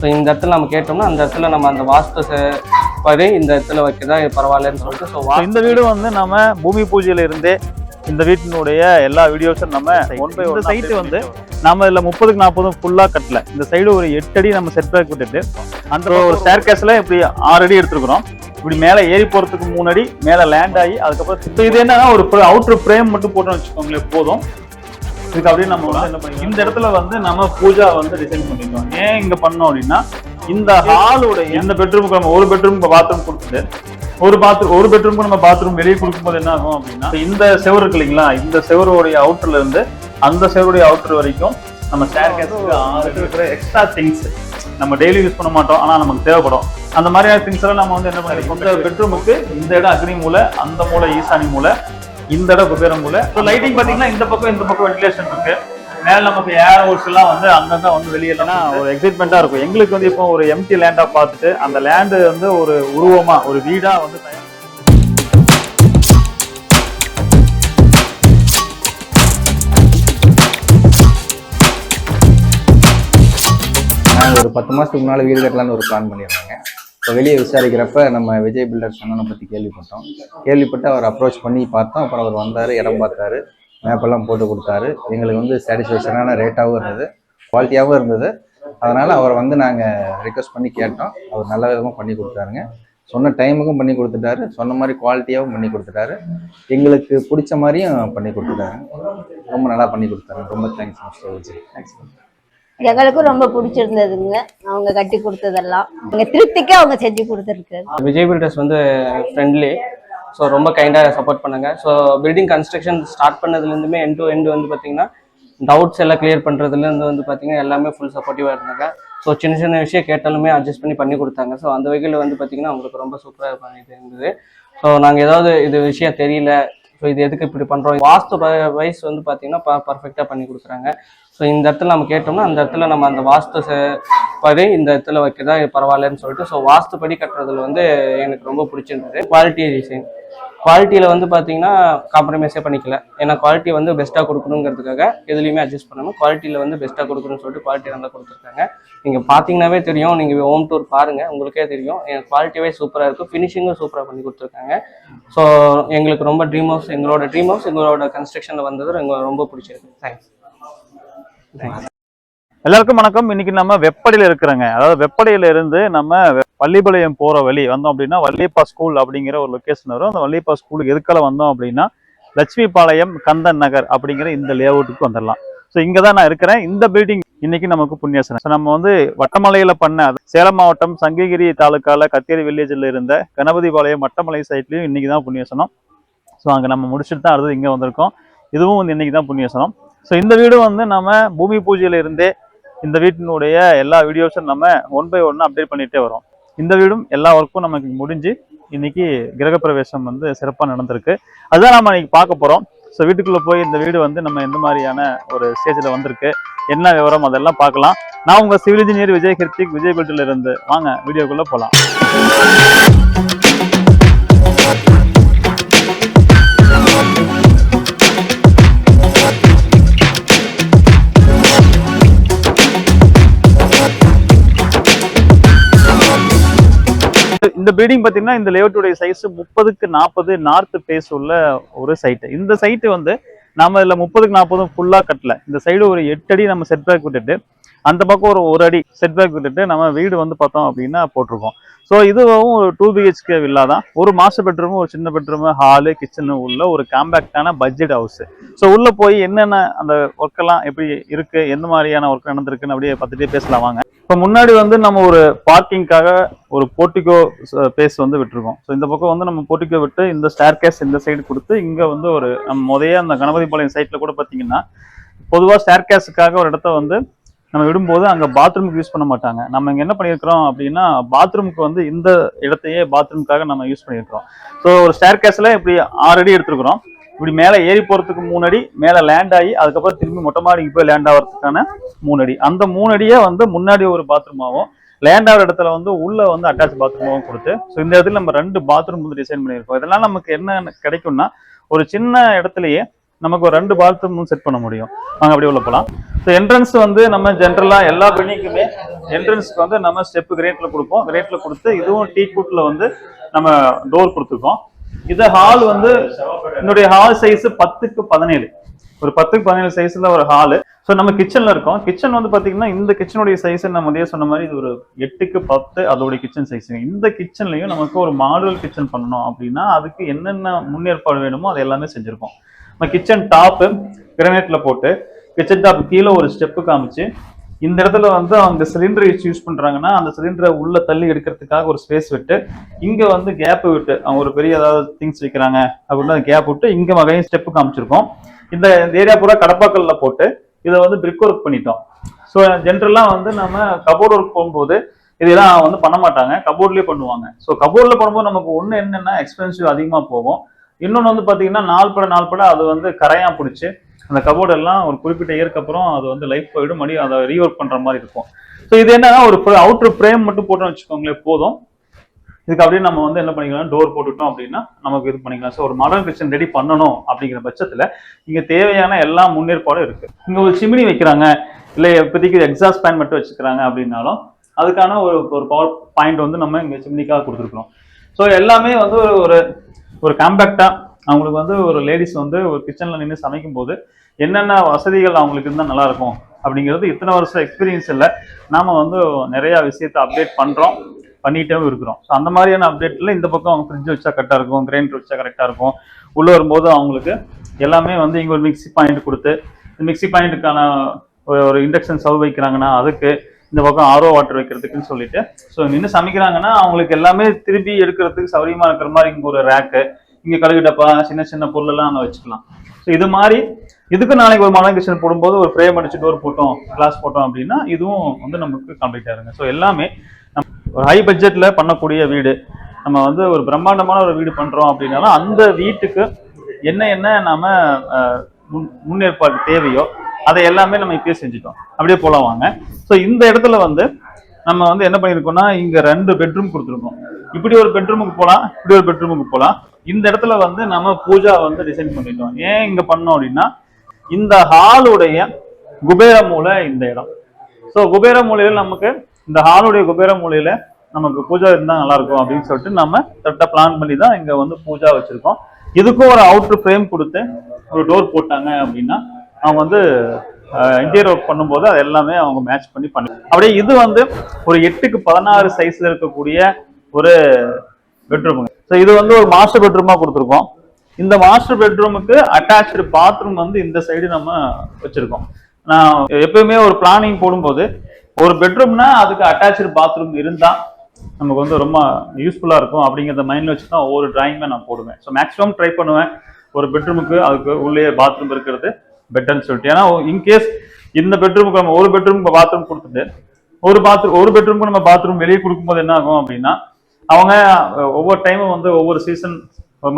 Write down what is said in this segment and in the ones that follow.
So இந்த இடத்துல நம்ம கேட்டோம்னா அந்த இடத்துல நம்ம அந்த வாஸ்து படி இந்த இடத்துல வைக்கிறதா இது பரவாயில்லன்னு சொல்லிட்டு ஸோ இந்த வீடு வந்து நம்ம பூமி பூஜையில இருந்தே இந்த வீட்டினுடைய எல்லா வீடியோஸும் நம்ம ஒன் பை ஒன் சைட்டு வந்து நம்ம இதுல முப்பதுக்கு நாற்பதும் ஃபுல்லா கட்டல. இந்த சைடு ஒரு எட்டு அடி நம்ம செட் பேக் விட்டுட்டு அந்த ஒரு ஸ்டேர் கேஸ்ல இப்படி ஆறு அடி எடுத்துருக்கிறோம். இப்படி மேல ஏறி போறதுக்கு மூணு அடி மேல லேண்ட் ஆகி அதுக்கப்புறம் இப்ப இது என்னன்னா ஒரு அவுட்டர் ஃப்ரேம் மட்டும் போட்டோம்னு வச்சுக்கோங்களேன் போதும். இதுக்கு அப்படியே நம்ம வந்து என்ன பண்ணிக்கலாம் இந்த இடத்துல வந்து நம்ம பூஜா வந்து டிசைன் பண்ணிக்கலாம் ஏன் இங்க பண்ணோம் அப்படின்னா இந்த ஹாலோட இந்த பெட்ரூமுக்கு நம்ம ஒரு பெட்ரூம் பாத்ரூம் கொடுத்துட்டு ஒரு பாத்ரூம் ஒரு பெட்ரூமுக்கு நம்ம பாத்ரூம் வெளியே கொடுக்கும்போது என்ன ஆகும் அப்படின்னா இந்த செவர் இருக்கு இல்லைங்களா இந்த செவருடைய அவுட்டர்ல இருந்து அந்த செவருடைய அவுட்டர் வரைக்கும் நம்ம ஸ்டேர் கேஸுக்கு இருக்கிற எக்ஸ்ட்ரா திங்ஸ் நம்ம டெய்லி யூஸ் பண்ண மாட்டோம். ஆனா நமக்கு தேவைப்படும். அந்த மாதிரியான திங்ஸ் எல்லாம் நம்ம வந்து என்ன பண்ணி இந்த பெட்ரூமுக்கு இந்த இடம் அக்னி மூலை அந்த மூலை ஈசானி மூலை இந்த இடம் குபேரம் மூலை லைட்டிங் பாத்தீங்கன்னா இந்த பக்கம் இந்த பக்கம் வென்டிலேஷன் இருக்கு. மேல நமக்கு ஏர் ஹோல்ஸ் எல்லாம் வந்து அங்கங்க வந்து வெளியெல்லாம் ஒரு எக்ஸைட்மெண்டா இருக்கும். எங்களுக்கு வந்து இப்போ ஒரு எம்டி லேண்டா பார்த்துட்டு அந்த லேண்டு வந்து ஒரு உருவமா ஒரு வீடா வந்து தயார் நான் ஒரு பத்து மாதத்துக்கு முன்னால் வீடு கட்டலான்னு ஒரு பிளான் பண்ணியிருந்தாங்க. இப்போ வெளியே விசாரிக்கிறப்ப நம்ம விஜய் பில்டர்ஸ் அண்ணனை பற்றி கேள்விப்பட்டோம். கேள்விப்பட்டு அவர் அப்ரோச் பண்ணி பார்த்தோம். அப்புறம் அவர் வந்தார் இடம் பார்த்தாரு மேப்பெல்லாம் போட்டு கொடுத்தாரு. எங்களுக்கு வந்து சாட்டிஸ்ஃபேக்ஷனான ரேட்டாகவும் இருந்தது குவாலிட்டியாகவும் இருந்தது. அதனால் அவரை வந்து நாங்கள் ரிக்வஸ்ட் பண்ணி கேட்டோம். அவர் நல்ல விதமாக பண்ணி கொடுத்தாருங்க. சொன்ன டைமுக்கும் பண்ணி கொடுத்துட்டாரு. சொன்ன மாதிரி குவாலிட்டியாகவும் பண்ணி கொடுத்துட்டாரு. எங்களுக்கு பிடிச்ச மாதிரியும் பண்ணி கொடுத்துட்டாரு. ரொம்ப நல்லா பண்ணி கொடுத்தாரு. ரொம்ப தேங்க்ஸ் மிஸ்டர் விஜய். தேங்க்ஸ் எங்களுக்கும் ரொம்ப பிடிச்சிருந்ததுங்க. அவங்க கட்டி கொடுத்ததெல்லாம். எங்க திருப்திக்கே அவங்க செஞ்சு கொடுத்துருக்காரு விஜய் பில்டர்ஸ் வந்து ஃப்ரெண்ட்லி ஸோ ரொம்ப கைண்டாக சப்போர்ட் பண்ணுங்க. ஸோ பில்டிங் கன்ஸ்ட்ரக்ஷன் ஸ்டார்ட் பண்ணதுலேருந்துமே என் டு எண்டு வந்து பார்த்தீங்கன்னா டவுட்ஸ் எல்லாம் கிளியர் பண்ணுறதுலேருந்து வந்து பார்த்தீங்கன்னா எல்லாமே ஃபுல் சப்போர்ட்டிவாக இருந்தாங்க. ஸோ சின்ன சின்ன விஷயம் கேட்டாலுமே அட்ஜஸ்ட் பண்ணி பண்ணி கொடுத்தாங்க. ஸோ அந்த வகையில் வந்து பார்த்தீங்கன்னா அவங்களுக்கு ரொம்ப சூப்பராக பண்ணிட்டு இருந்தது. ஸோ நாங்கள் ஏதாவது இது விஷயம் தெரியல ஸோ இது எதுக்கு இப்படி பண்ணுறோம் வாஸ்து வைஸ் வந்து பார்த்தீங்கன்னா ப பர்ஃபெக்டாக பண்ணி கொடுக்குறாங்க. ஸோ இந்த இடத்துல நம்ம கேட்டோம்னா அந்த இடத்துல நம்ம அந்த வாஸ்து ச- படி இந்த இடத்துல வைக்கிறதா பரவாயில்லன்னு சொல்லிட்டு ஸோ வாஸ்து படி கட்டுறதுல வந்து எனக்கு ரொம்ப பிடிச்சிருந்தது. குவாலிட்டி டிசைன் குவாலிட்டியில் வந்து பார்த்தீங்கன்னா காம்ப்ரமைஸே பண்ணிக்கல. ஏன்னா குவாலிட்டி வந்து பெஸ்ட்டாக கொடுக்கணுங்கிறதுக்காக எதுலேயுமே அட்ஜஸ்ட் பண்ணணும் குவாலிட்டியில் வந்து பெஸ்ட்டாக கொடுக்கணும்னு சொல்லிட்டு குவாலிட்டி நல்லா கொடுத்துருக்காங்க. நீங்கள் பார்த்தீங்கன்னாவே தெரியும். நீங்கள் ஹோம் டூர் பாருங்கள் உங்களுக்கே தெரியும். என் குவாலிட்டியே சூப்பராக இருக்கும் ஃபினிஷிங்கும் சூப்பராக பண்ணி கொடுத்துருக்காங்க. ஸோ எங்களுக்கு ரொம்ப ட்ரீம் ஹவுஸ் எங்களோட ட்ரீம் ஹவுஸ் எங்களோட கன்ஸ்ட்ரக்ஷனில் வந்தது எங்களுக்கு ரொம்ப பிடிச்சிருக்கு. தேங்க்ஸ் தேங்க்ஸ் எல்லாருக்கும் வணக்கம். இன்னைக்கு நம்ம வெப்படையில் இருக்கிறோங்க. அதாவது வெப்படையில இருந்து நம்ம வள்ளிபாளையம் போகிற வழி வந்தோம் அப்படின்னா வள்ளியப்பா ஸ்கூல் அப்படிங்கிற ஒரு லொகேஷன் வரும். அந்த வள்ளியப்பா ஸ்கூலுக்கு எதுக்கால வந்தோம் அப்படின்னா லட்சுமி பாளையம் கந்தன் நகர் அப்படிங்கிற இந்த லேஅவுட்டுக்கு வந்துடலாம் ஸோ இங்கே தான் நான் இருக்கிறேன். இந்த பில்டிங் இன்னைக்கு நமக்கு புண்ணியசனம் ஸோ நம்ம வந்து வட்டமலையில் பண்ண சேலம் மாவட்டம் சங்ககிரி தாலுக்கால கத்தேரி வில்லேஜில் இருந்த கணபதிபாளையம் வட்டமலை சைட்லையும் இன்னைக்கு தான் புண்ணியசனம் ஸோ அங்கே நம்ம முடிச்சுட்டு தான் அடுத்தது இங்கே வந்திருக்கோம். இதுவும் வந்து இன்னைக்கு தான் புண்ணியசனம் ஸோ இந்த வீடு வந்து நம்ம பூமி பூஜையில இருந்தே இந்த வீட்டினுடைய எல்லா வீடியோஸும் நம்ம ஒன் பை ஒன் அப்டேட் பண்ணிகிட்டே வரோம். இந்த வீடும் எல்லா ஒர்க்கும் நமக்கு முடிஞ்சு இன்னைக்கு கிரகப்பிரவேசம் வந்து சிறப்பாக நடந்திருக்கு. அதுதான் நம்ம இன்னைக்கு பார்க்க போகிறோம் ஸோ வீட்டுக்குள்ளே போய் இந்த வீடு வந்து நம்ம எந்த மாதிரியான ஒரு ஸ்டேஜில் வந்திருக்கு என்ன விவரம் அதெல்லாம் பார்க்கலாம். நான் உங்கள் சிவில் இன்ஜினியர் விஜய் கிருத்திக் விஜய் பில்டில் இருந்து. வாங்க வீடியோக்குள்ளே போகலாம் இந்த பில்டிங் பார்த்தீங்கன்னா இந்த லேஅவுட்டுடைய சைஸ் முப்பதுக்கு நாற்பது நார்த் ஃபேஸ் உள்ள ஒரு சைட்டு இந்த சைட்டு வந்து நாம இதில் முப்பதுக்கு நாற்பதும் ஃபுல்லாக கட்டல. இந்த சைடு ஒரு எட்டு அடி நம்ம செட் பேக் விட்டுட்டு அந்த பக்கம் ஒரு ஒரு அடி செட் பேக் விட்டுட்டு நம்ம வீடு வந்து பார்த்தோம் அப்படின்னா போட்டிருக்கோம். ஸோ இதுவும் ஒரு டூ பிஹெச்கே வில்லா தான். ஒரு மாஸ்டர் பெட்ரூம் ஒரு சின்ன பெட்ரூம் ஹாலு கிச்சனு உள்ள ஒரு காம்பேக்டான பட்ஜெட் ஹவுஸ் ஸோ உள்ளே போய் என்னென்ன அந்த ஒர்க்கெல்லாம் எப்படி இருக்குது எந்த மாதிரியான ஒர்க் நடந்திருக்குன்னு அப்படியே பார்த்துட்டே பேசலாம் வாங்க. இப்போ முன்னாடி வந்து நம்ம ஒரு பார்க்கிங்காக ஒரு போர்ட்டிகோ பேஸ் வந்து விட்டுருக்கோம். ஸோ இந்த பக்கம் வந்து நம்ம போர்ட்டிகோ விட்டு இந்த ஸ்டேர் கேஸ் இந்த சைடு கொடுத்து இங்கே வந்து ஒரு நம்ம முதைய அந்த கணபதிபாளையம் சைட்டில் கூட பார்த்தீங்கன்னா பொதுவாக ஸ்டேர் கேஸுக்காக ஒரு இடத்த வந்து நம்ம விடும்போது அங்கே பாத்ரூமுக்கு யூஸ் பண்ண மாட்டாங்க. நம்ம இங்கே என்ன பண்ணியிருக்கிறோம் அப்படின்னா பாத்ரூமுக்கு வந்து இந்த இடத்தையே பாத்ரூமுக்காக நம்ம யூஸ் பண்ணியிருக்கிறோம். ஸோ ஒரு ஸ்டேர் கேஸில் இப்படி ஆறு அடி எடுத்துருக்குறோம். இப்படி மேலே ஏறி போகிறதுக்கு மூணு அடி மேலே லேண்ட் ஆகி அதுக்கப்புறம் திரும்பி மொட்டை மாடிக்கு போய் லேண்ட் ஆகிறதுக்கான மூணு அடி. அந்த மூணு அடியே வந்து முன்னாடி ஒரு பாத்ரூமாகவும் லேண்ட் ஆகிற இடத்துல வந்து உள்ள வந்து அட்டாச் பாத்ரூமாகவும் கொடுத்து ஸோ இந்த இடத்துல நம்ம ரெண்டு பாத்ரூம் வந்து டிசைன் பண்ணியிருக்கோம். இதெல்லாம் நமக்கு என்ன கிடைக்கும்னா ஒரு சின்ன இடத்துலயே நமக்கு ஒரு ரெண்டு பாத்ரூம் செட் பண்ண முடியும். நாங்க அப்படியே உள்ள போகலாம் ஸோ என்ட்ரன்ஸ் வந்து நம்ம ஜென்ரலா எல்லா பில்டிங்குமே என்ட்ரன்ஸ்க்கு வந்து நம்ம ஸ்டெப் கிரேட்ல கொடுப்போம். கிரேட்ல கொடுத்து இதுவும் டீ கூட்டில் வந்து நம்ம டோர் கொடுத்துருக்கோம். இது ஹால் வந்து என்னுடைய ஹால் சைஸ் பத்துக்கு பதினேழு. ஒரு பத்துக்கு பதினேழு சைஸ்ல ஒரு ஹாலு ஸோ நம்ம கிச்சன்ல இருக்கோம். கிச்சன் வந்து பாத்தீங்கன்னா இந்த கிச்சனுடைய சைஸ் நம்ம முதல்ல சொன்ன மாதிரி இது ஒரு எட்டுக்கு பத்து அதோடைய கிச்சன் சைஸ் இந்த கிச்சன்லயும் நமக்கு ஒரு மாடுவல் கிச்சன் பண்ணணும் அப்படின்னா அதுக்கு என்னென்ன முன்னேற்பாடு வேணுமோ அது எல்லாமே செஞ்சிருக்கோம் நம்ம கிச்சன் டாப்பு கிரனைட்ல போட்டு கிச்சன் டாப் கீழே ஒரு ஸ்டெப்பு காமிச்சு இந்த இடத்துல வந்து அவங்க சிலிண்டர் யூஸ் பண்றாங்கன்னா அந்த சிலிண்டரை உள்ள தள்ளி எடுக்கிறதுக்காக ஒரு ஸ்பேஸ் விட்டு இங்க வந்து கேப் விட்டு அவங்க ஒரு பெரிய ஏதாவது திங்ஸ் வைக்கிறாங்க அப்படின்னா கேப் விட்டு இங்க வகையும் ஸ்டெப்பு காமிச்சிருக்கோம். இந்த ஏரியா பூரா கடப்பாக்கல்ல போட்டு இதை வந்து பிரிக் ஒர்க் பண்ணிட்டோம். ஸோ ஜென்ரலா வந்து நம்ம கபோர்ட் ஒர்க் போகும்போது இதெல்லாம் வந்து பண்ண மாட்டாங்க. கபோர்ட்லயே பண்ணுவாங்க. ஸோ கபோர்ட்ல பண்ணும்போது நமக்கு ஒன்று என்னென்னா எக்ஸ்பென்சிவ் அதிகமாக போகும். இன்னொன்று வந்து பார்த்தீங்கன்னா நாள் பட நாள் பட அது வந்து கரையாக பிடிச்சி அந்த கபோர்டு எல்லாம் ஒரு குறிப்பிட்ட இயருக்கு அப்புறம் அது வந்து லைஃப் போயிடும். மறுபடியும் அதை ரீஒர்க் பண்ணுற மாதிரி இருக்கும். ஸோ இது என்னன்னா ஒரு அவுட்ரு ஃப்ரேம் மட்டும் போட்டோம்னு வச்சுக்கோங்களேன் போதும். இதுக்கு அப்படியே நம்ம வந்து என்ன பண்ணிக்கலாம் டோர் போட்டுட்டோம் அப்படின்னா நமக்கு இது பண்ணிக்கலாம். ஸோ ஒரு மாடர்ன் கிச்சன் ரெடி பண்ணணும் அப்படிங்கிற பட்சத்தில் இங்கே தேவையான எல்லா முன்னேற்பாடும் இருக்கு. இங்கே ஒரு சிமினி வைக்கிறாங்க இல்லை இப்போதைக்கு எக்ஸாஸ்ட் பேன் மட்டும் வச்சுக்கிறாங்க அப்படின்னாலும் அதுக்கான ஒரு ஒரு பவர் பாயிண்ட் வந்து நம்ம இங்கே சிமினிக்காக கொடுத்துருக்குறோம். ஸோ எல்லாமே வந்து ஒரு ஒரு ஒரு காம்பேக்டா அவங்களுக்கு வந்து ஒரு லேடிஸ் வந்து ஒரு கிச்சன்ல நின்று சமைக்கும் போது என்னென்ன வசதிகள் அவங்களுக்கு இருந்தால் நல்லா இருக்கும் அப்படிங்கிறது இத்தனை வருஷம் எக்ஸ்பீரியன்ஸ் இல்லை. நாம வந்து நிறைய விஷயத்த அப்டேட் பண்றோம் பண்ணிட்டே இருக்கிறோம். ஸோ அந்த மாதிரியான அப்டேட்ல இந்த பக்கம் அவங்க ஃப்ரிட்ஜ் வச்சா கரெக்டாக இருக்கும் கிரைண்டர் வச்சா கரெக்டாக இருக்கும். உள்ள வரும்போது அவங்களுக்கு எல்லாமே வந்து இங்கே ஒரு மிக்ஸி பாயிண்ட் கொடுத்து மிக்சி மிக்ஸி பாயிண்ட்டுக்கான ஒரு இண்டக்ஷன் ஸ்டவ் வைக்கிறாங்கன்னா அதுக்கு இந்த பக்கம் ஆரோ வாட்டர் வைக்கிறதுக்குன்னு சொல்லிட்டு. ஸோ நின்று சமைக்கிறாங்கன்னா அவங்களுக்கு எல்லாமே திருப்பி எடுக்கிறதுக்கு சௌரியமா இருக்கிற மாதிரி இங்க ஒரு ரேக்கு இங்க கழுகு டப்பா சின்ன சின்ன பொருள் எல்லாம் வச்சுக்கலாம். ஸோ இது மாதிரி இதுக்கு நாளைக்கு ஒரு மலன் கிச்சன் போடும்போது ஒரு ஃப்ரேம் அடிச்சு டோர் போட்டோம் கிளாஸ் போட்டோம் அப்படின்னா இதுவும் வந்து நமக்கு கம்ப்ளீட் ஆயிருங்க ஸோ எல்லாமே நம்ம ஒரு ஹை பட்ஜெட்ல பண்ணக்கூடிய வீடு. நம்ம வந்து ஒரு பிரம்மாண்டமான ஒரு வீடு பண்றோம் அப்படின்னாலும் அந்த வீட்டுக்கு என்ன என்ன நாம முன்- முன்னேற்பாடு தேவையோ அதை எல்லாமே நம்ம இப்பயே செஞ்சுட்டோம். அப்படியே போலாம் வாங்க. ஸோ இந்த இடத்துல வந்து நம்ம வந்து என்ன பண்ணியிருக்கோம்னா இங்க ரெண்டு பெட்ரூம் கொடுத்துருக்கோம். இப்படி ஒரு பெட்ரூமுக்கு போகலாம் இப்படி ஒரு பெட்ரூமுக்கு போகலாம் இந்த இடத்துல வந்து நம்ம பூஜா வந்து டிசைன் பண்ணிட்டோம். ஏன் இங்க பண்ணோம் அப்படின்னா இந்த ஹாலுடைய குபேர மூலை இந்த இடம். ஸோ குபேர மூலையில நமக்கு இந்த ஹாலுடைய குபேர மூலையில நமக்கு பூஜா இருந்தா நல்லா இருக்கும் அப்படின்னு சொல்லிட்டு நம்ம கரெக்டாக பிளான் பண்ணி தான் இங்க வந்து பூஜா வச்சிருக்கோம். இதுக்கும் ஒரு அவுட்டர் ஃப்ரேம் கொடுத்து ஒரு டோர் போட்டாங்க அப்படின்னா அவங்க வந்து இன்டீரியர் ஒர்க் பண்ணும்போது அது எல்லாமே அவங்க மேட்ச் பண்ணி பண்ணி அப்படியே இது வந்து ஒரு எட்டுக்கு பதினாறு சைஸ்ல இருக்கக்கூடிய ஒரு பெட்ரூம் ஸோ இது வந்து ஒரு மாஸ்டர் பெட்ரூமா கொடுத்துருக்கோம். இந்த மாஸ்டர் பெட்ரூமுக்கு அட்டாச்சு பாத்ரூம் வந்து இந்த சைடு நம்ம வச்சிருக்கோம். நான் எப்பயுமே ஒரு பிளானிங் போடும்போது ஒரு பெட்ரூம்னா அதுக்கு அட்டாச்சு பாத்ரூம் இருந்தா நமக்கு வந்து ரொம்ப யூஸ்ஃபுல்லா இருக்கும் அப்படிங்கிறத மைண்ட்ல வச்சு தான் ஒவ்வொரு டிராயிங்குமே நான் போடுவேன். ஸோ மேக்ஸிமம் ட்ரை பண்ணுவேன். ஒரு பெட்ரூமுக்கு அதுக்கு உள்ளே பாத்ரூம் இருக்கிறது. பெட்டர்னு சொல்லிட்டு ஏன்னா இன்கேஸ் இந்த பெட்ரூமுக்கு நம்ம ஒரு பெட்ரூமுக்கு பாத்ரூம் கொடுத்துட்டு ஒரு பாத்ரூம் ஒரு பெட்ரூமுக்கு நம்ம பாத்ரூம் வெளியே கொடுக்கும்போது என்ன ஆகும் அப்படின்னா அவங்க ஒவ்வொரு டைமும் வந்து ஒவ்வொரு சீசன்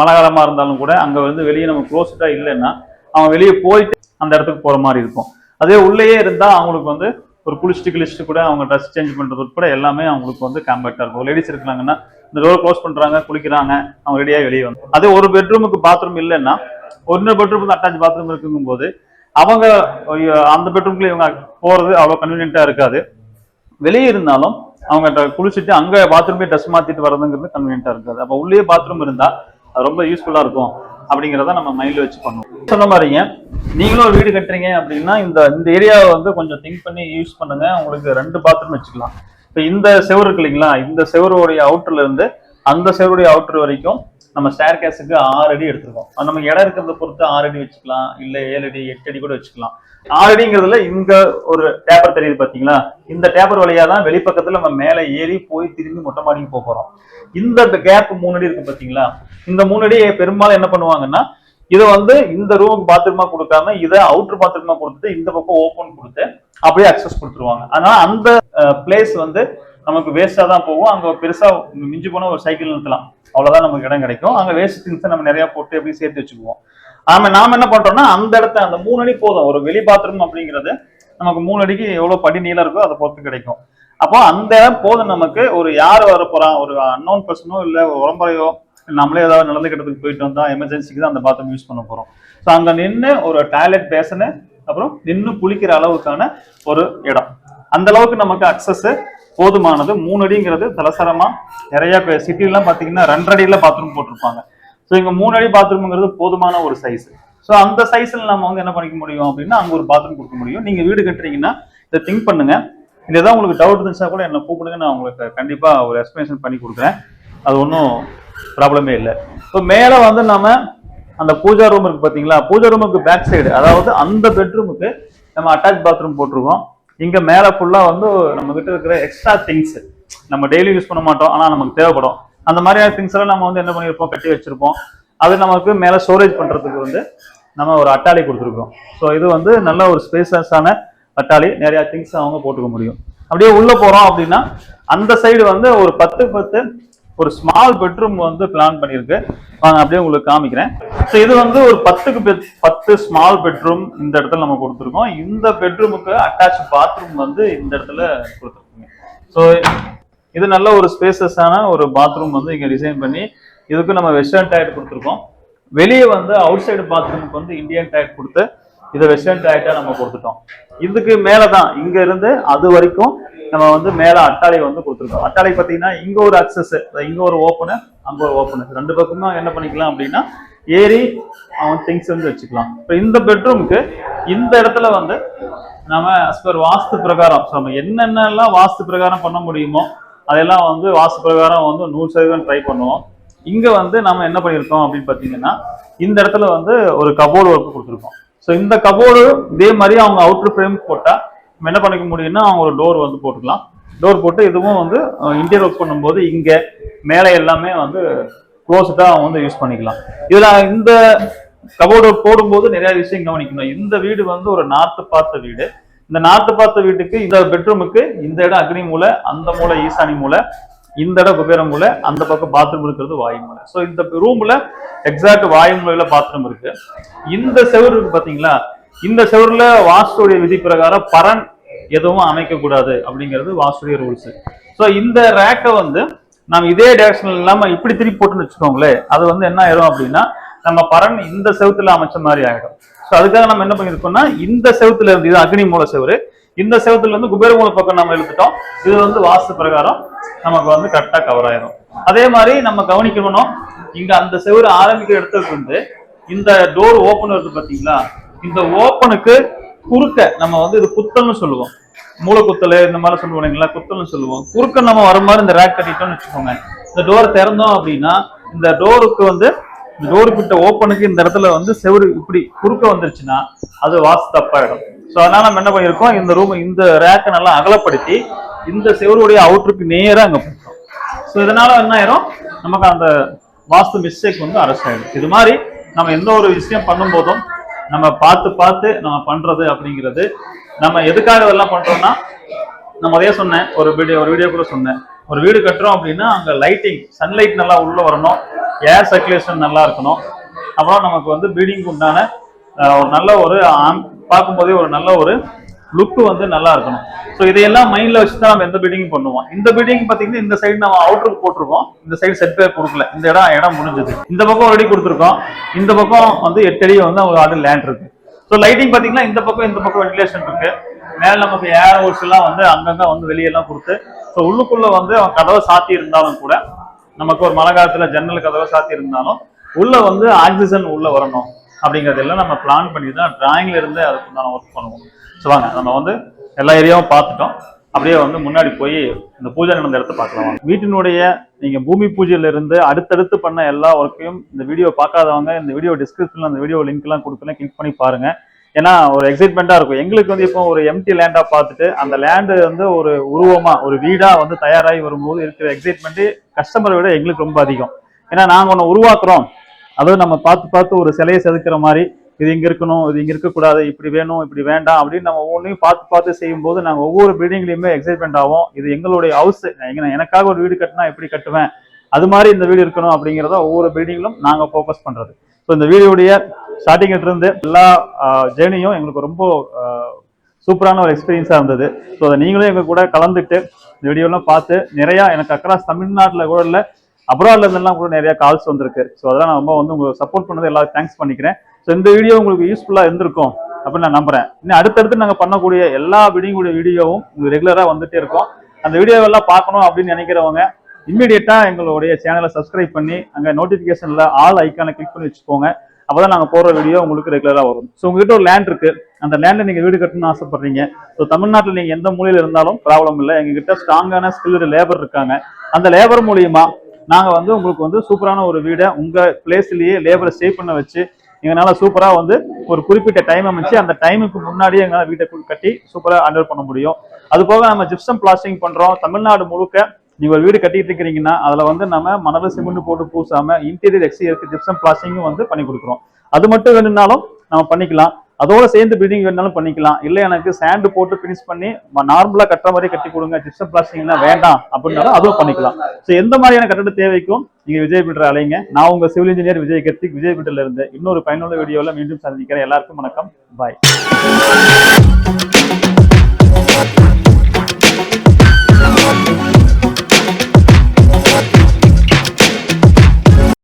மழை காலமாக இருந்தாலும் கூட அங்கே வந்து வெளியே நம்ம க்ளோஸ்டா இல்லைன்னா அவங்க வெளியே போயிட்டு அந்த இடத்துக்கு போகிற மாதிரி இருக்கும். அதே உள்ளேயே இருந்தால் அவங்களுக்கு வந்து ஒரு குளிச்சுட்டு கிழிச்சிட்டு கூட அவங்க ட்ரெஸ் சேஞ்ச் பண்ணுறது உட்பட எல்லாமே அவங்களுக்கு வந்து காம்பேக்டா இருக்கும். லேடிஸ் இருக்கிறாங்கன்னா இந்த டோர் க்ளோஸ் பண்ணுறாங்க குளிக்கிறாங்க அவங்க ரெடியாக வெளியே வந்து அதே ஒரு பெட்ரூமுக்கு பாத்ரூம் இல்லைன்னா ஒன்னு பெட்ரூம் அட்டாச் பாத்ரூம் இருக்குங்கும் போது அவங்க அந்த பெட்ரூம்குள்ள இவங்க போறது அவ்வளவு கன்வீனியன்ட்டா இருக்காது. வெளியே இருந்தாலும் அவங்க குளிச்சுட்டு அங்க பாத்ரூமே ட்ரெஸ் மாத்திட்டு வரதுங்கிறது கன்வீனியன்ட்டா இருக்காது. அப்ப உள்ளே பாத்ரூம் இருந்தா அது ரொம்ப யூஸ்ஃபுல்லா இருக்கும். அப்படிங்கிறத நம்ம மைண்ட்ல வச்சு பண்ணுவோம் சொன்ன மாதிரிங்க நீங்களும் ஒரு வீடு கட்டுறீங்க அப்படின்னா இந்த இந்த ஏரியாவை வந்து கொஞ்சம் திங்க் பண்ணி யூஸ் பண்ணுங்க. உங்களுக்கு ரெண்டு பாத்ரூம் வச்சுக்கலாம். இப்போ இந்த செவரு இருக்கு இல்லைங்களா? இந்த செவருடைய அவுட்டர்ல இருந்து அந்த செவருடைய அவுட்டர் வரைக்கும் நம்ம ஸ்டேர் கேஸுக்கு ஆறு அடி எடுத்துருக்கோம். நம்ம இடம் இருக்கிறத பொறுத்து ஆறு அடி வச்சுக்கலாம் இல்ல ஏழு அடி எட்டு அடி கூட வச்சுக்கலாம். ஆறு அடிங்கிறதுல இங்க ஒரு டேப்பர் தெரியுது பாத்தீங்களா? இந்த டேப்பர் வழியா தான் வெளிப்பக்கத்துல நம்ம மேல ஏறி போய் திரும்பி மொட்டை மாடிக்கு போக போறோம். இந்த கேப் மூணு அடி இருக்கு பாத்தீங்களா? இந்த மூணு அடி பெரும்பாலும் என்ன பண்ணுவாங்கன்னா இதை வந்து இந்த ரூமுக்கு பாத்ரூமா கொடுக்காம இதை அவுட்டர் பாத்ரூமா கொடுத்துட்டு இந்த பக்கம் ஓப்பன் கொடுத்து அப்படியே அக்சஸ் கொடுத்துருவாங்க. அதனால அந்த பிளேஸ் வந்து நமக்கு வேஸ்டா தான் போகும். அங்க பெருசா மிஞ்சி போனால் ஒரு சைக்கிள் நிறுத்தலாம். அவ்வளவுதான் நமக்கு இடம் கிடைக்கும். அங்க வேஸ்ட் திங்ஸ் நம்ம நிறைய போட்டு எப்படி சேர்த்து வச்சுக்குவோம். ஆமா நாம என்ன பண்றோம்னா அந்த இடத்த அந்த மூணு அடி போதும். ஒரு வெளி பாத்ரூம் அப்படிங்கிறது நமக்கு மூணு அடிக்கு எவ்வளவு படி நீளம் இருக்கோ அதை பொறுத்து கிடைக்கும். அப்போ அந்த இடம் போதும் நமக்கு. ஒரு யார் வர போறா? ஒரு அன்னோன் பர்சனோ இல்ல ஒரு நம்மளே ஏதாவது நடந்துக்கிட்டதுக்கு கிட்டத்துக்கு போயிட்டு வந்தா எமர்ஜென்சிக்கு தான் அந்த பாத்ரூம் யூஸ் பண்ண போறோம். ஸோ அங்க நின்று ஒரு டாய்லெட் பேசனு அப்புறம் நின்று குளிக்கிற அளவுக்கான ஒரு இடம். அந்த அளவுக்கு நமக்கு அக்சஸ் போதுமானது. மூணு அடிங்கிறது தலசரமா நிறைய பேர் சிட்டிலாம் பாத்தீங்கன்னா ரெண்டரை அடியில பாத்ரூம் போட்டிருப்பாங்க. ஸோ இங்க மூணு அடி பாத்ரூம்ங்கிறது போதுமான ஒரு சைஸ் ஸோ அந்த சைஸ்ல நம்ம வந்து என்ன பண்ணிக்க முடியும் அப்படின்னா அங்க ஒரு பாத்ரூம் கொடுக்க முடியும். நீங்க வீடு கட்டுறீங்கன்னா இதை திங்க் பண்ணுங்க. இந்த ஏதாவது உங்களுக்கு டவுட் இருந்துச்சா கூட என்ன கூப்பிடுங்க. நான் உங்களுக்கு கண்டிப்பா ஒரு எக்ஸ்பிளேஷன் பண்ணி கொடுக்குறேன். அது ஒன்றும் ப்ராப்ளமே இல்லை. இப்போ மேலே வந்து நம்ம அந்த பூஜா ரூம் இருக்கு பார்த்தீங்களா பூஜா ரூமுக்கு பேக் சைடு அதாவது அந்த பெட்ரூமுக்கு நம்ம அட்டாச் பாத்ரூம் போட்டிருக்கோம். இங்க மேல ஃபுல்லா வந்து நம்ம கிட்ட இருக்கிற எக்ஸ்ட்ரா திங்ஸ் நம்ம டெய்லி யூஸ் பண்ண மாட்டோம் ஆனா நமக்கு தேவைப்படும். அந்த மாதிரியான திங்ஸ் எல்லாம் நம்ம வந்து என்ன பண்ணியிருப்போம்? கட்டி வச்சிருப்போம். அது நமக்கு மேல ஸ்டோரேஜ் பண்றதுக்கு வந்து நம்ம ஒரு அட்டாளி கொடுத்துருக்கோம். ஸோ இது வந்து நல்ல ஒரு ஸ்பேசஸான அட்டாளி. நிறைய திங்ஸ் அவங்க போட்டுக்க முடியும். அப்படியே உள்ள போறோம் அப்படின்னா அந்த சைடு வந்து ஒரு பத்து பத்து ஒரு ஸ்மால் பெட்ரூம் வந்து பிளான் பண்ணியிருக்கு. நான் அப்படியே உங்களுக்கு காமிக்கிறேன். ஸோ இது வந்து ஒரு பத்துக்கு பெத்- பத்து ஸ்மால் பெட்ரூம் இந்த இடத்துல நம்ம கொடுத்துருக்கோம். இந்த பெட்ரூமுக்கு அட்டாச் பாத்ரூம் வந்து இந்த இடத்துல கொடுத்துருக்கோங்க ஸோ இது நல்ல ஒரு ஸ்பேசஸான ஒரு பாத்ரூம் வந்து இங்கே டிசைன் பண்ணி இதுக்கு நம்ம வெஸ்டர்ன் டாய்லெட் கொடுத்துருக்கோம். வெளியே வந்து அவுட் சைடு பாத்ரூமுக்கு வந்து இந்தியன் டாய்லெட் கொடுத்து இதை வெஸ்டர்ன் டயர்ட்டாக நம்ம கொடுத்துட்டோம். இதுக்கு மேலே தான் இங்கே இருந்து அது வரைக்கும் நம்ம வந்து மேல அட்டாளி வந்து கொடுத்துருக்கோம். அட்டாளி பாத்தீங்கன்னா இங்க ஒரு அக்சஸ் இங்க ஒரு ஓப்பனு அங்க ஒரு ஓப்பனு ரெண்டு பக்கமும் என்ன பண்ணிக்கலாம் அப்படின்னா ஏறி அவன் திங்ஸ் வந்து வச்சுக்கலாம். இப்போ இந்த பெட்ரூமுக்கு இந்த இடத்துல வந்து நம்ம as வாஸ்து பிரகாரம் நம்ம என்னென்னலாம் வாஸ்து பிரகாரம் பண்ண முடியுமோ அதெல்லாம் வந்து வாஸ்து பிரகாரம் வந்து நூறு சதவீதம் ட்ரை பண்ணுவோம். இங்க வந்து நம்ம என்ன பண்ணியிருக்கோம் அப்படின்னு பார்த்தீங்கன்னா இந்த இடத்துல வந்து ஒரு கபோர்டு ஒர்க் கொடுத்துருக்கோம். ஸோ இந்த கபோர்டு இதே மாதிரி அவங்க அவுட்டர் ஃப்ரேம் போட்டா நம்ம என்ன பண்ணிக்க முடியும்னா அவங்க ஒரு டோர் வந்து போட்டுக்கலாம். டோர் போட்டு இதுவும் வந்து இன்டீரியர் ஒர்க் பண்ணும்போது இங்கே மேலே எல்லாமே வந்து க்ளோஸ்டாக அவங்க வந்து யூஸ் பண்ணிக்கலாம். இதில் இந்த கபோர்டு போடும்போது நிறைய விஷயம் கவனிக்கணும். இந்த வீடு வந்து ஒரு நார்த்து பார்த்த வீடு. இந்த நார்த்து பார்த்த வீட்டுக்கு இந்த பெட்ரூமுக்கு இந்த இடம் அக்னி மூலை அந்த மூலை ஈசானி மூலை இந்த இடம் குபேர மூலை அந்த பக்கம் பாத்ரூம் இருக்கிறது வாயு மூலை. ஸோ இந்த ரூம்ல எக்ஸாக்ட் வாயு மூலையில பாத்ரூம் இருக்கு. இந்த செவுரு இருக்கு பாத்தீங்களா? இந்த செவுருல வாஸ்துடைய விதி பிரகாரம் பரன் எதுவும் அமைக்கக்கூடாது அப்படிங்கிறது வாசுடைய ரூல்ஸ். ஸோ இந்த ரேக்கை வந்து நம்ம இதே டேரக்ஷன் இல்லாமல் இப்படி திருப்பி போட்டுன்னு வச்சுக்கோங்களேன் அது வந்து என்ன ஆயிரும் அப்படின்னா நம்ம பரன் இந்த செவத்துல அமைச்ச மாதிரி ஆகிடும் ஸோ அதுக்காக நம்ம என்ன பண்ணிருக்கோம்னா இந்த செவுத்துல இருந்து இது அக்னி மூல செவரு இந்த செவத்துல இருந்து குபேர மூல பக்கம் நம்ம எழுத்துட்டோம் இது வந்து வாஸ்து பிரகாரம் நமக்கு வந்து கரெக்டாக கவர் ஆயிரும். அதே மாதிரி நம்ம கவனிக்கணும் இங்க அந்த செவுரு ஆரம்பிக்கிற இடத்துல இருந்து இந்த டோர் ஓப்பன் வருது பாத்தீங்களா? இந்த ஓப்பனுக்கு குறுக்க நம்ம வந்து இது குத்தல்னு சொல்லுவோம். மூலக்குத்தல் இந்த மாதிரி சொல்லுவோம் இல்லைங்களா? குத்தல்னு சொல்லுவோம். குறுக்க நம்ம வர மாதிரி இந்த ரேக் கட்டிட்டோம்னு வச்சுக்கோங்க. இந்த டோர் திறந்தோம் அப்படின்னா இந்த டோருக்கு வந்து இந்த டோர் கிட்ட ஓப்பனுக்கு இந்த இடத்துல வந்து செவுரு இப்படி குறுக்க வந்துருச்சுன்னா அது வாஸ்து தப்பாயிடும். ஸோ அதனால நம்ம என்ன பண்ணியிருக்கோம்? இந்த ரூம் இந்த ரேக்கை நல்லா அகலப்படுத்தி இந்த செவருடைய அவுட்ருக்கு நேராக அங்கே போட்டோம். ஸோ இதனால என்ன ஆயிரும்? நமக்கு அந்த வாஸ்து மிஸ்டேக் வந்து அரசு ஆயிடும். இது மாதிரி நம்ம எந்த ஒரு விஷயம் பண்ணும்போதும் நம்ம பார்த்து பார்த்து நம்ம பண்றது அப்படிங்கிறது நம்ம எதுக்காக இதெல்லாம் பண்றோம்னா நான் முதல்ல சொன்னேன் ஒரு வீடியோ ஒரு வீடியோ கூட சொன்னேன். ஒரு வீடு கட்டுறோம் அப்படின்னா அங்கே லைட்டிங் சன்லைட் நல்லா உள்ள வரணும் ஏர் சர்க்குலேஷன் நல்லா இருக்கணும். அப்புறம் நமக்கு வந்து பீடிங்க்கு உண்டான ஒரு நல்ல ஒரு ஆம்- பார்க்கும்போதே ஒரு நல்ல ஒரு லுக் வந்து நல்லா இருக்கணும். ஸோ இதையெல்லாம் மைண்ட்ல வச்சு தான் நம்ம எந்த பில்டிங் பண்ணுவோம். இந்த பில்டிங் பாத்தீங்கன்னா இந்த சைடு நம்ம அவுட்டருக்கு போட்டிருக்கோம். இந்த சைடு செட் பேர் கொடுக்கல. இந்த இடம் இடம் முடிஞ்சது. இந்த பக்கம் ஒரு அடி கொடுத்துருக்கோம். இந்த பக்கம் வந்து எட்டு அடி வந்து அவங்க ஆர்டர் லேண்ட் இருக்கு. ஸோ லைட்டிங் பாத்தீங்கன்னா இந்த பக்கம் இந்த பக்கம் வென்டிலேஷன் இருக்கு. மேல நமக்கு ஏர் ஹோல்ஸ் எல்லாம் வந்து அங்கங்க வந்து வெளியெல்லாம் கொடுத்து ஸோ உள்ளுக்குள்ள வந்து அவன் கதவை சாத்தி இருந்தாலும் கூட நமக்கு ஒரு மழை காலத்துல ஜன்னல் கதவை சாத்தி இருந்தாலும் உள்ள வந்து ஆக்சிஜன் உள்ள வரணும். அப்படிங்கறதெல்லாம் நம்ம பிளான் பண்ணி தான் டிராயிங்ல இருந்து அதுக்குண்டான ஒர்க் பண்ணுவோம். ஸோ வாங்க நம்ம வந்து எல்லா ஏரியாவும் பார்த்துட்டோம். அப்படியே வந்து முன்னாடி போய் இந்த பூஜை நடந்த இடத்த பார்க்கலாம். வீட்டினுடைய நீங்க பூமி பூஜையிலிருந்து அடுத்தடுத்து பண்ண எல்லா ஒர்க்கையும் இந்த வீடியோ பார்க்காதவங்க இந்த வீடியோ டிஸ்கிரிப்ஷன்ல அந்த வீடியோ லிங்க் எல்லாம் கொடுக்கலாம் கிளிக் பண்ணி பாருங்க. ஏன்னா ஒரு எக்ஸைட்மெண்ட்டாக இருக்கும். எங்களுக்கு வந்து இப்போ ஒரு எம்டி லேண்டா பார்த்துட்டு அந்த லேண்டு வந்து ஒரு உருவமா ஒரு வீடா வந்து தயாராகி வரும்போது இருக்கிற எக்ஸைட்மெண்ட் கஸ்டமரை விட எங்களுக்கு ரொம்ப அதிகம். ஏன்னா நாங்க ஒன்று உருவாக்குறோம். அதாவது நம்ம பார்த்து பார்த்து ஒரு சிலையை செதுக்கிற மாதிரி இது இங்க இருக்கணும் இது இங்க இருக்கக்கூடாது இப்படி வேணும் இப்படி வேண்டாம் அப்படின்னு நம்ம ஒவ்வொன்றையும் பார்த்து பார்த்து செய்யும்போது நாங்கள் ஒவ்வொரு பில்டிங்லயுமே எக்ஸைட்மெண்ட் ஆகும் இது எங்களுடைய ஹவுஸ் எனக்காக ஒரு வீடு கட்டினா எப்படி கட்டுவேன்? அது மாதிரி இந்த வீடு இருக்கணும் அப்படிங்கிறத ஒவ்வொரு பில்டிங்கிலும் நாங்கள் ஃபோக்கஸ் பண்ணுறது ஸோ இந்த வீடியோடைய ஸ்டார்டிங்கிட்ட இருந்து எல்லா ஜேர்னியும் எங்களுக்கு ரொம்ப சூப்பரான ஒரு எக்ஸ்பீரியன்ஸாக இருந்தது. ஸோ அதை நீங்களும் எங்கள் கூட கலந்துட்டு இந்த வீடியோலாம் பார்த்து நிறையா எனக்கு அக்ராஸ் தமிழ்நாட்டில் கூட இல்லை அப்ராட்ல இருந்தெல்லாம் கூட நிறையா கால்ஸ் வந்திருக்கு. ஸோ அதெல்லாம் நான் ரொம்ப வந்து உங்களுக்கு சப்போர்ட் பண்ணது எல்லாரும் தேங்க்ஸ் பண்ணிக்கிறேன். ஸோ இந்த வீடியோ உங்களுக்கு யூஸ்ஃபுல்லாக இருந்திருக்கும் அப்படின்னு நான் நம்புறேன். இன்னும் அடுத்தடுத்து நாங்கள் பண்ணக்கூடிய எல்லா வீடியோடைய வீடியோவும் உங்களுக்கு வந்துகிட்டே வந்துட்டே இருக்கும். அந்த வீடியோவெல்லாம் பார்க்கணும் அப்படின்னு நினைக்கிறவங்க இம்மிடியட்டாக எங்களுடைய சேனலை சப்ஸ்கிரைப் பண்ணி அங்கே நோட்டிஃபிகேஷனில் ஆல் ஐக்கானை கிளிக் பண்ணி வச்சுக்கோங்க. அப்பதான் நாங்கள் போடுற வீடியோ உங்களுக்கு ரெகுலராக வரும். ஸோ உங்ககிட்ட ஒரு லேண்ட் இருக்கு. அந்த லேண்டை நீங்கள் வீடு கட்டணும்னு ஆசைப்படுறீங்க. ஸோ தமிழ்நாட்டில் நீங்கள் எந்த மூலையில் இருந்தாலும் ப்ராப்ளம் இல்லை. எங்ககிட்ட ஸ்ட்ராங்கான ஸ்கில்டு லேபர் இருக்காங்க. அந்த லேபர் மூலியமாக நாங்கள் வந்து உங்களுக்கு வந்து சூப்பரான ஒரு வீடை உங்கள் பிளேஸ்லேயே லேபரை சேவ் பண்ண வச்சு எங்களால் சூப்பராக வந்து ஒரு குறிப்பிட்ட டைம் அமைச்சு அந்த டைமுக்கு முன்னாடியே எங்களால் வீட்டை கட்டி சூப்பராக ஹேண்டில் பண்ண முடியும். அது போக நம்ம ஜிப்சம் பிளாஸ்டிங் பண்ணுறோம் தமிழ்நாடு முழுக்க நீங்கள் ஒரு வீடு கட்டிட்டு இருக்கிறீங்கன்னா அதில் வந்து நம்ம மணல் சிமெண்ட் போட்டு பூசாமல் இன்டீரியர் எக்ஸ்டீரியருக்கு ஜிப்சம் பிளாஸ்டிங்கும் வந்து பண்ணி கொடுக்குறோம். அது மட்டும் வேணும்னாலும் நம்ம பண்ணிக்கலாம். அதோட சேர்ந்து பில்டிங் வேணாலும் பண்ணிக்கலாம். இல்ல எனக்கு சாண்ட் போட்டு ஃபினிஷ் பண்ணி நார்மலா கட்டுற மாதிரி கட்டி கொடுங்க. ஜிப்சம் பிளாஸ்டிங்லாம் வேண்டாம் அப்படின்னாலும் அதுவும் பண்ணிக்கலாம். ஸோ எந்த மாதிரியான கட்டட தேவைக்கும் நீங்க விஜய் பில்டர் அலைங்க. நான் உங்க சிவில் இன்ஜினியர் விஜய் கர்த்திக் விஜய் பில்டர்ல இருந்து இன்னொரு பயனுள்ள வீடியோல மீண்டும் சந்திக்கிறேன். எல்லாருக்கும் வணக்கம். பாய்